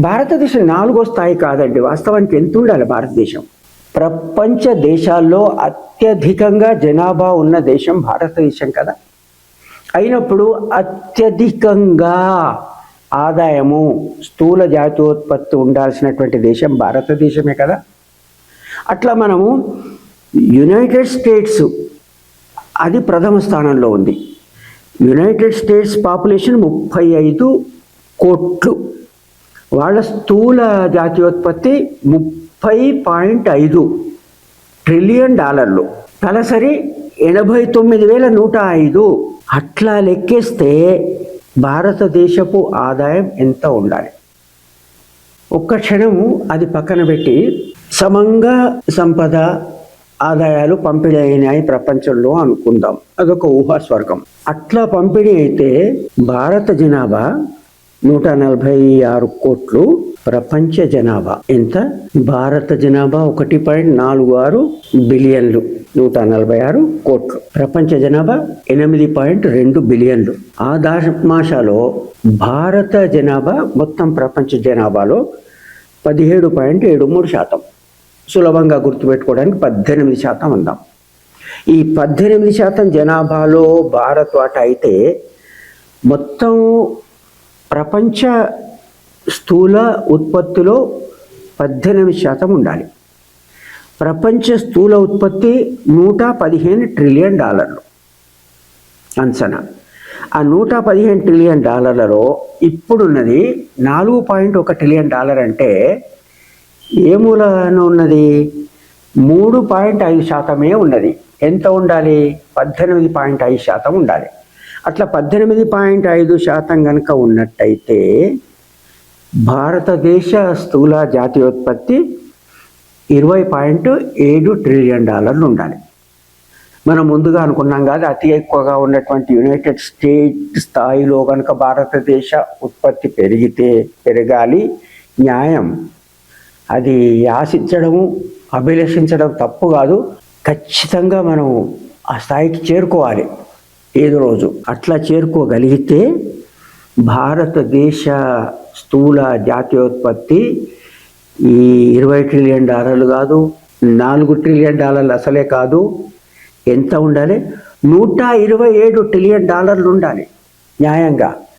భారతదేశం నాలుగో స్థాయి కాదండి. వాస్తవానికి ఎంత ఉండాలి భారతదేశం? ప్రపంచ దేశాల్లో అత్యధికంగా జనాభా ఉన్న దేశం భారతదేశం కదా. అయినప్పుడు అత్యధికంగా ఆదాయము స్థూల జాతీయోత్పత్తి ఉండాల్సినటువంటి దేశం భారతదేశమే కదా. అట్లా మనము యునైటెడ్ స్టేట్స్ అది ప్రథమ స్థానంలో ఉంది. యునైటెడ్ స్టేట్స్ పాపులేషన్ ముప్పై ఐదు కోట్లు. వాళ్ళ స్థూల జాతీయోత్పత్తి ముప్పై పాయింట్ ఐదు ట్రిలియన్ డాలర్లు. తలసరి ఎనభై తొమ్మిది వేల నూట ఐదు. అట్లా లెక్కేస్తే భారతదేశపు ఆదాయం ఎంత ఉండాలి? ఒక్క క్షణము అది పక్కన పెట్టి సమంగా సంపద ఆదాయాలు పంపిణీ అయినాయి ప్రపంచంలో అనుకుందాం. అదొక ఊహాస్వర్గం. అట్లా పంపిణీ అయితే భారత జనాభా నూట నలభై ఆరు కోట్లు ప్రపంచ జనాభా. ఎంత? భారత జనాభా ఒకటి పాయింట్ నాలుగు ఆరు బిలియన్లు. నూట నలభై ఆరు కోట్లు. ప్రపంచ జనాభా ఎనిమిది పాయింట్ రెండు బిలియన్లు. ఆ దామాషాలో భారత జనాభా మొత్తం ప్రపంచ జనాభాలో పదిహేడు పాయింట్ ఏడు మూడు శాతం. సులభంగా గుర్తుపెట్టుకోవడానికి పద్దెనిమిది శాతం అందాం. ఈ పద్దెనిమిది శాతం జనాభాలో భారత్ వాట అయితే మొత్తం ప్రపంచ స్థూల ఉత్పత్తిలో పద్దెనిమిది శాతం ఉండాలి. ప్రపంచ స్థూల ఉత్పత్తి నూట పదిహేను ట్రిలియన్ డాలర్లు. అంచనా. ఆ నూట పదిహేను ట్రిలియన్ డాలర్లలో ఇప్పుడున్నది నాలుగు పాయింట్ ఒక ట్రిలియన్ డాలర్ అంటే ఏ మూలన ఉన్నది? మూడు పాయింట్ ఐదు శాతమే ఉన్నది. ఎంత ఉండాలి? పద్దెనిమిది పాయింట్ ఐదు శాతం ఉండాలి. అట్లా పద్దెనిమిది పాయింట్ ఐదు శాతం కనుక ఉన్నట్టయితే భారతదేశ స్థూల జాతీయోత్పత్తి ఇరవై పాయింట్ ఏడు ట్రిలియన్ డాలర్లు ఉండాలి. మనం ముందుగా అనుకున్నాం కాదు అతి ఎక్కువగా ఉన్నటువంటి యునైటెడ్ స్టేట్ స్థాయిలో కనుక భారతదేశ ఉత్పత్తి పెరిగితే పెరగాలి న్యాయం. అది ఆశించడము అభిలషించడం తప్పు కాదు. ఖచ్చితంగా మనం ఆ స్థాయికి చేరుకోవాలి. ఏదో రోజు అట్లా చేరుకోగలిగితే భారతదేశ స్థూల జాతీయోత్పత్తి ఈ ఇరవై ట్రిలియన్ డాలర్లు కాదు నాలుగు ట్రిలియన్ డాలర్లు అసలే కాదు. ఎంత ఉండాలి? నూట ఇరవై ఏడు ట్రిలియన్ డాలర్లు ఉండాలి. న్యాయంగా.